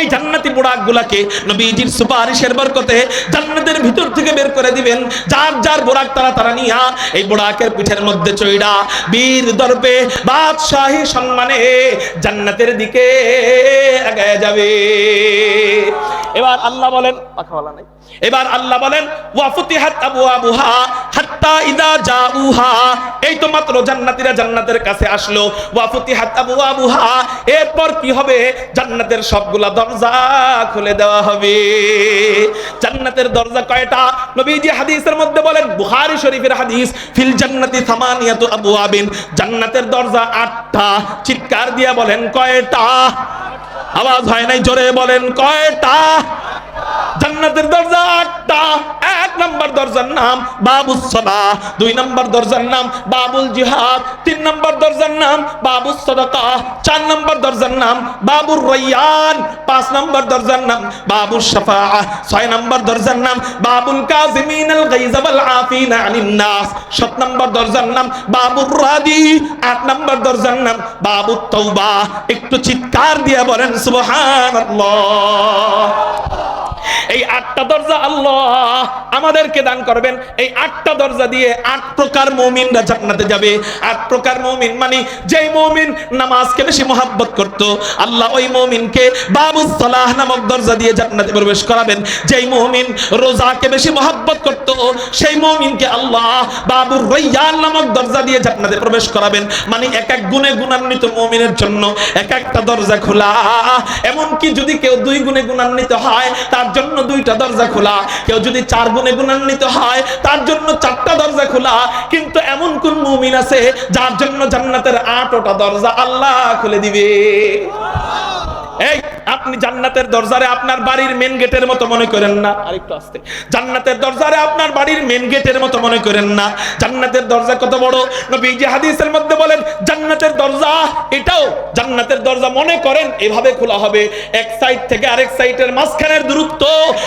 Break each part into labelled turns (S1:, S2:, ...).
S1: এই জান্নাতি বুড়াক গুলাকে নবীজির সুপারিশের বরকতে জান্নাতের ভিতর থেকে বের করে দিবেন। যার যার বুড়াক তারা তারা নিয়া এই বুড়াকের পিঠের মধ্যে চইড়া বীর দর্পে বাদশাহী সম্মানে জান্নাতের দিকে আগায় যাবে। এবার আল্লাহ বলেন, পাখাওয়ালা নাই। এবার আল্লাহ বলেন ওয়াফুতিহাত আবওয়াবুহা হাত্তা ইদা জাউহা এই তো মাত্র জান্নাতীরা জান্নাতের কাছে আসলো। ওয়াফুতিহাত আবওয়াবুহা। এরপর কি হবে? জান্নাতের সবগুলা দরজা খুলে দেওয়া হবে। জান্নাতের দরজা কয়টা? নবীজি হাদিসের মধ্যে বলেন, বুখারী শরীফের হাদিস, ফিল জান্নাতি সামানিয়াতু আবওয়াবিন। জান্নাতের দরজা আটটা। চিৎকার দিয়ে বলেন, কয়টা? আওয়াজ হয় নাই, জোরে বলেন, কয়টা? জান্নাতের দরজা আটটা এক নম্বর দরজার নাম বাবুস সালাহ দুই নম্বর দরজার নাম বাবুল জিহাদ তিন নম্বর দরজার নাম বাবুস সাদাকা চার নম্বর দরজার নাম বাবুর রাইয়ান পাঁচ নম্বর দরজার নাম বাবুস শাফাআ ছয় নম্বর দরজার নাম বাবুল কাযিমিন আল গাইজ ওয়াল আফিন আনিন নাস সাত নম্বর দরজার নাম বাবুর রাদি আট নম্বর দরজার নাম বাবুত তওবা একটু চিৎকার দিয়ে বলেন, সুবহানাল্লাহ। এই আটটা দরজা আল্লাহ আমাদেরকে দান করবেন। এই আটটা দরজা দিয়ে আট প্রকার মৌমিনরা জান্নাতে যাবে। আট প্রকার মৌমিন মানে যেই মৌমিন নামাজকে বেশি মহাব্বত করত, আল্লাহ ওই মৌমিনকে বাবুস সালাহ নামক দরজা দিয়ে জান্নাতে প্রবেশ করাবেন। যেই মৌমিন রোজাকে বেশি মহাব্বত করত, সেই মৌমিনকে আল্লাহ বাবুর রৈয়ান নামক দরজা দিয়ে জান্নাতে প্রবেশ করাবেন। মানে এক এক গুণে গুণান্বিত মৌমিনের জন্য এক একটা দরজা খোলা। এমনকি যদি কেউ দুই গুণে গুণান্বিত হয়, তার জন্য দুইটা দরজা খোলা। কেউ যদি চার গুণে গুণান্বিত হয়, তার জন্য চারটা দরজা খোলা। কিন্তু এমন কোন মুমিন আছে যার জন্য জান্নাতের আটটা দরজা আল্লাহ খুলে দিবে। এই, আপনি জান্নাতের দরজারে আপনার বাড়ির মেন গেটের মতো মনে করেন না। আরেকটু আসতে। জান্নাতের দরজারে আপনার বাড়ির মেন গেটের মতো মনে করেন না। জান্নাতের দরজা কত বড়? নবী যে হাদিসের মধ্যে বলেন, জান্নাতের দরজা এটাও জান্নাতের দরজা মনে করেন, এভাবে খোলা হবে। এক সাইড থেকে আরেক সাইডের মাঝখানের দূরত্ব,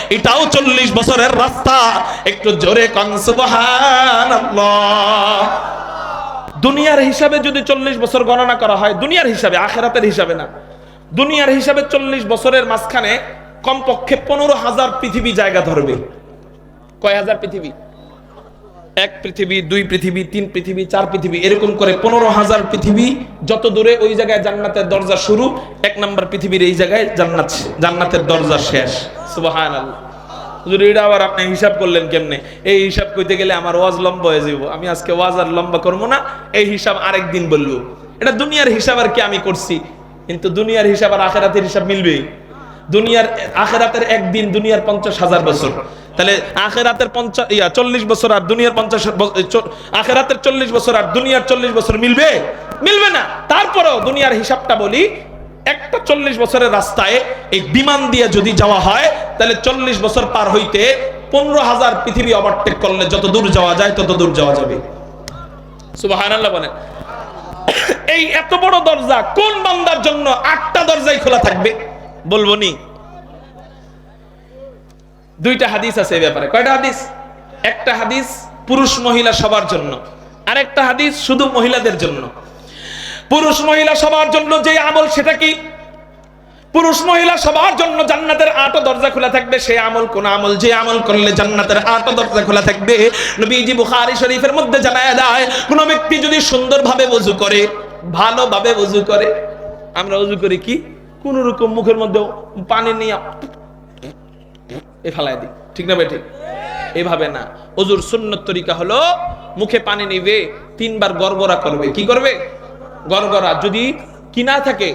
S1: এটাও চল্লিশ বছরের রাস্তা। একটু জোরে কন, সুবহানাল্লাহ। দুনিয়ার হিসাবে যদি চল্লিশ বছর গণনা করা হয়, দুনিয়ার হিসাবে, আখেরাতের হিসাবে না। দুনিয়ার হিসাবে চল্লিশ বছরের মাঝখানে কমপক্ষে পনেরো হাজার পৃথিবী জায়গা ধরবে। কয় হাজার পৃথিবী? এক পৃথিবী, দুই পৃথিবী, তিন পৃথিবী, চার পৃথিবী, এরকম করে পনেরো হাজার পৃথিবী যত দূরে ওই জায়গায় জান্নাতের দরজা শুরু, এক নম্বর পৃথিবীর এই জায়গায় জান্নাত জান্নাতের দরজা শেষ। আবার আপনি হিসাব করলেন কেমনে? এই হিসাব কইতে গেলে আমার ওয়াজ লম্বা হয়ে যাব আমি আজকে ওয়াজ আর লম্বা করব না, এই হিসাব আরেকদিন বলব। এটা দুনিয়ার হিসাব আর কি আমি করছি। কিন্তু দুনিয়ার হিসাব আর আখেরাতের হিসাব মিলবে দুনিয়ার, আখেরাতের একদিন দুনিয়ার পঞ্চাশ হাজার বছর। তাহলে আখেরাতের পঞ্চাশ ইয়া, চল্লিশ বছর আর দুনিয়ার পঞ্চাশ আখেরাতের চল্লিশ বছর আর দুনিয়ার চল্লিশ বছর মিলবে? মিলবে না। তারপরেও দুনিয়ার হিসাবটা বলি, একটা চল্লিশ বছরের রাস্তায় এই বিমান দিয়ে যদি যাওয়া হয়, তাহলে চল্লিশ বছর পার হইতে পনেরো হাজার পৃথিবী ওভারটেক করলে যত দূর যাওয়া যায় তত দূর যাওয়া যাবে। আল্লাহ বলেন। এই এত বড় দরজা কোন বান্দার জন্য আটটা দরজাই খোলা থাকবে? বলব নি। দুইটা হাদিস আছে এই ব্যাপারে। কয়টা হাদিস? একটা হাদিস পুরুষ মহিলা সবার জন্য। আর একটা হাদিস শুধু মহিলাদের জন্য। পুরুষ মহিলা সবার জন্য যে আমল সেটা কি? পুরুষ মহিলা সবার জন্য জান্নাতের আটো দরজা খোলা থাকবে। সেই আমল কোন আমল, যে আমল করলে জান্নাতের আটো দরজা খোলা থাকবে। নবীজি বুখারী শরীফের মধ্যে জানায় দেয়, কোন ব্যক্তি যদি সুন্দরভাবে ওযু করে, ভালোভাবে ওযু করে, আমরা ওযু করি কি? কোন রকম মুখের মধ্যে পানি নিয়ে এ ফেলাই দিই। ঠিক না বেঠিক এভাবে না। ওজুর সুন্নত তরিকা হলো, মুখে পানি নিবে, তিনবার গড়গড়া করবে। কি করবে? গড়গড়া। যদি কি না থাকে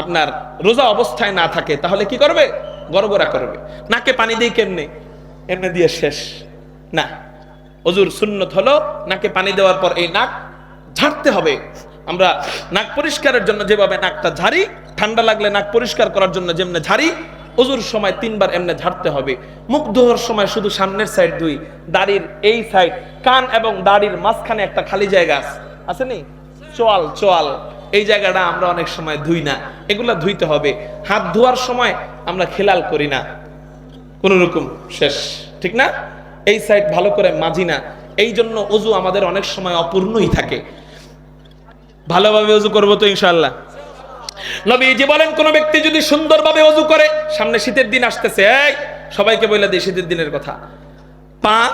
S1: আপনার রোজা অবস্থায় না থাকে, তাহলে কি করবে? গড়গড়া করবে। নাকে পানি দিয়ে কেমনে? এমনি দিয়ে শেষ। না। অজুর সুন্নত হলো, নাকে পানি দেওয়ার পর এই নাক ঝাড়তে হবে। আমরা নাক পরিষ্কারের জন্য যেভাবে নাকটা ঝাড়ি, ঠান্ডা লাগলে নাক পরিষ্কার করার জন্য যেমনে ঝাড়ি, অজুর সময় তিনবার এমনে ঝাড়তে হবে। মুখ ধোয়ার সময় শুধু সামনের সাইড দুই, দাড়ির এই সাইড কান এবং দাড়ির মাঝখানে একটা খালি জায়গা আছে। আছে নি? চোয়াল চোয়াল। এই জায়গাটা আমরা অনেক সময় ধুই না। এগুলা ধুইতে হবে। হাত ধোয়ার সময় আমরা খেলাল করি না। কোন রকম শেষ। ঠিক না? এই সাইড ভালো করে মাজি না। এই জন্য অজু আমাদের অনেক সময় অপূর্ণই থাকে। ভালোভাবে অজু করব তো ইনশাল্লাহ নবীজি বলেন, কোন ব্যক্তি যদি সুন্দরভাবে অজু করে, সামনে শীতের দিন আসতেছে, এই, সবাইকে বলে দেয় শীতের দিনের কথা। পা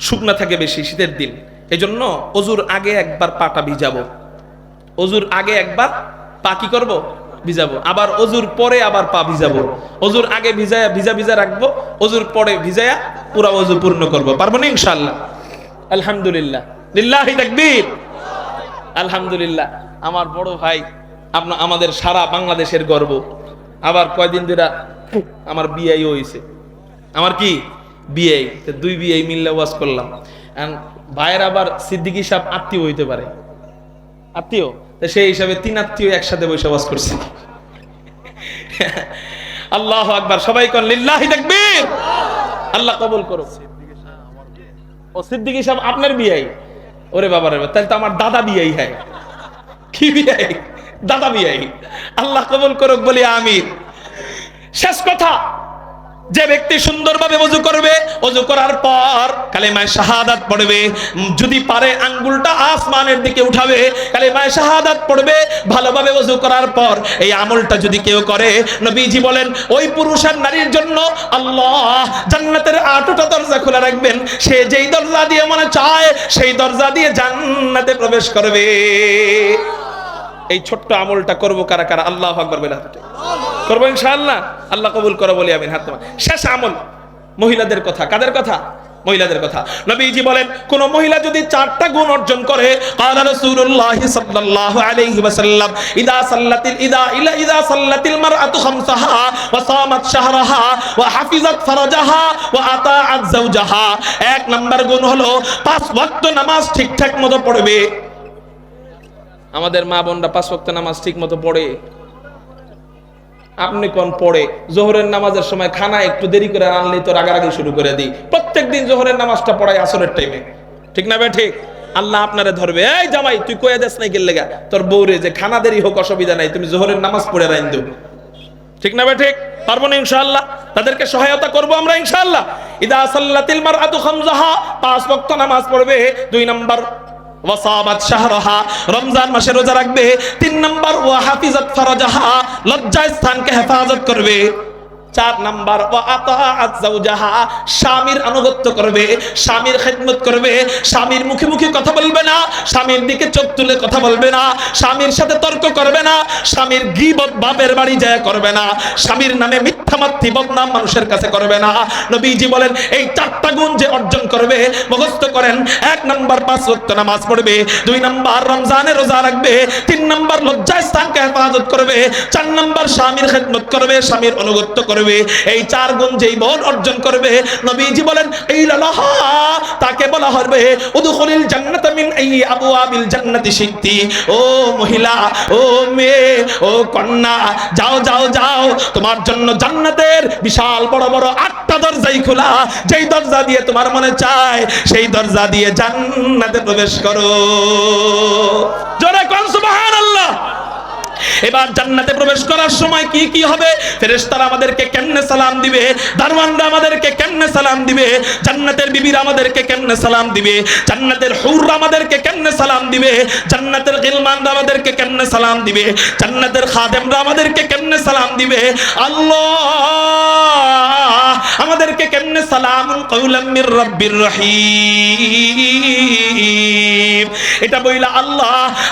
S1: শুকনা থাকে বেশি শীতের দিন। এই জন্য অজুর আগে একবার পাটা ভিজাবো। অজুর আগে একবার পা কি করব? ভিজাবো। আবার অজুর পরে আবার পা ভিজাবো। অজুর আগে ভিজায়া, ভিজা ভিজা রাখব। অজুর পরে ভিজায়া পুরা অজু পূর্ণ করব। পারব না ইনশাল্লাহ আলহামদুলিল্লাহ। আলহামদুলিল্লাহ। আমার বড় ভাই আপনার আমাদের সারা বাংলাদেশের গর্ব। আবার কয়দিন ধরে আমার বিআই হয়েছে আমার কি? বিআই দুই বিআই মিললে ওয়াজ করলাম। ভাইয়ের আবার সিদ্দিকী সাহেব আত্মীয় হইতে পারে। আত্মীয়? সেই হিসাবে তিন আত্মীয় একসাথে বসে বাস করছে। আল্লাহ আকবার, সবাই কন, লিল্লাহি তাকবীর! আল্লাহ কবুল করো। ও সিদ্দিকী সাহেব আপনার বিয়াই। ওরে বাবা রে তাহলে তো আমার দাদা বিয়াই হয় কি বিয়াই? দাদা বিয়াই। আল্লাহ কবুল করুক, বলি আমির শেষ কথা। যে ব্যক্তি সুন্দরভাবে অজু করবে অজু করার পর কালেমায় শাহাদাত পড়বে। যদি পারে, আঙ্গুলটা আসমানের দিকে উঠাবে, কালেমায় শাহাদাত পড়বে, ভালোভাবে অজু করার পর এই আমলটা যদি কেউ করে, নবীজি বলেন, ওই পুরুষ আর নারীর জন্য আল্লাহ জান্নাতের আটটা দরজা খোলা রাখবেন। সে যেই দরজা দিয়ে মনে চায়, সেই দরজা দিয়ে জান্নাতে প্রবেশ করবে। এই ছোট্ট আমলটা করব কারা কারা? আল্লাহ বলে হাতে করব ইনশাআল্লাহ? আল্লাহ কবুল করো, বলি আমি হাত তোমার শেষ আমল, মহিলাদের কথা। কাদের কথা? মহিলাদের কথা। নবীজি বলেন, কোন মহিলা যদি চারটা গুণ অর্জন করে এক নম্বর গুণ হলো, পাঁচ ওয়াক্ত নামাজ ঠিকঠাক মতো পড়বে। আমাদের মা বোনরা পাঁচ ওয়াক্ত নামাজ ঠিক মতো পড়ে। আপনি কোন পড়ে? জোহরের নামাজের সময় খানা একটু দেরি করে আনলেই তো রাগারাগি শুরু করে দিই। প্রত্যেক দিন জোহরের নামাজটা পড়াই আসরের টাইমে ঠিক না বে ঠিক। আল্লাহ আপনারে ধরবে। এই জামাই, তুই কয়ে দেস নাই গেলে তোর বউরে যে খানা দেরি হোক, অসুবিধা নাই, তুমি জোহরের নামাজ পড়ে রাইন দেব ঠিক না বে ঠিক। পারব না ইনশাআল্লাহ? তাদেরকে সহায়তা করব আমরা ইনশাআল্লাহ। ইদা সাল্লাতিল মারআতু খামসাহা পাঁচ ওয়াক্ত নামাজ পড়বে। দুই নাম্বার ওয়াসাবাত শাহরাহা। রমজান মাসে রোজা রাখবে। তিন নাম্বার, ওয়া হাফিজাত ফারাজাহা। লজ্জায় স্থানকে হেফাজত করবে। চার নাম্বার স্বামীর আনুগত্য করবে, স্বামীর খেদমত করবে, স্বামীর মুখে মুখে কথা বলবে না, স্বামীর দিকে চোখ তুলে কথা বলবে না, স্বামীর সাথে তর্ক করবে না, স্বামীর গীবত বাপের বাড়ি যায় করবে না, স্বামীর নামে মিথ্যা মাত্রি বদনাম মানুষের কাছে করবে না। নবীজি বলেন, এই চারটা গুণ যে অর্জন করবে, মুখস্থ করেন, এক নাম্বার পাঁচ ওয়াক্ত নামাজ পড়বে, দুই নাম্বার রমজানে রোজা রাখবে, তিন নাম্বার লজ্জায় স্থানকে হেফাজত করবে, চার নাম্বার স্বামীর খেদমত করবে, স্বামীর অনুগত্য করবে। এই চার গুণ যেই বোন অর্জন করবে, নবীজি বলেন এই তাকে বলা হবে, উদখুলিল জান্নাত মিন জান্নাতি ও মহিলা, ও মেয়ে, ও কন্যা, যাও যাও যাও, তোমার জন্য জান্নাতের বিশাল বড় বড় আটটা দরজাই খোলা, যেই দরজা দিয়ে তোমার মনে চায়, সেই দরজা দিয়ে জান্নাতে প্রবেশ করো। জোরে কোন এবার জান্নাতে প্রবেশ করার সময় কি কি হবে? ফেরেশতারা আমাদেরকে কেমনে সালাম দিবে? দারওয়ানরা আমাদেরকে কেমনে সালাম দিবে? জান্নাতের বিবিরা আমাদেরকে কেমনে সালাম দিবে? জান্নাতের হুররা আমাদেরকে কেমনে সালাম দিবে? জান্নাতের গিলমানরা আমাদেরকে কেমনে সালাম দিবে? জান্নাতের খাদেমরা আমাদেরকে কেমনে সালাম দিবে? আল্লাহ আমাদেরকে কেমনে সালামুন কাউলাম মির রাব্বির রহিম। এটা বইলা আল্লাহ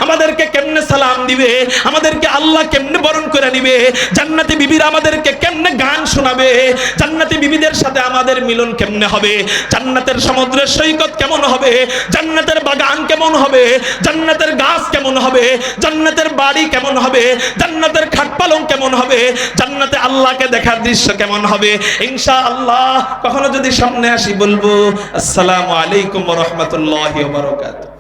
S1: আমাদেরকে কেমনে সালাম দিবে? আমাদেরকে আল্লাহ কেমনে বরণ করে নিবে? জান্নাতি বিবিরা আমাদেরকে কেমনে গান শোনাবে? জান্নাতি বিবিদের সাথে আমাদের মিলন কেমনে হবে? জান্নাতের সমুদ্রের সৈকত কেমন হবে? জান্নাতের বাগান কেমন হবে? জান্নাতের গাছ কেমন হবে? জান্নাতের বাড়ি কেমন হবে? জান্নাতের খাটপালং কেমন হবে? জান্নাতে আল্লাহকে দেখার দৃশ্য কেমন হবে? ইনশা আল্লাহ কখনো যদি সামনে আসি বলব, আসসালামু আলাইকুম রাহমাতুল্লাহি ওয়া বারাকাতুহু।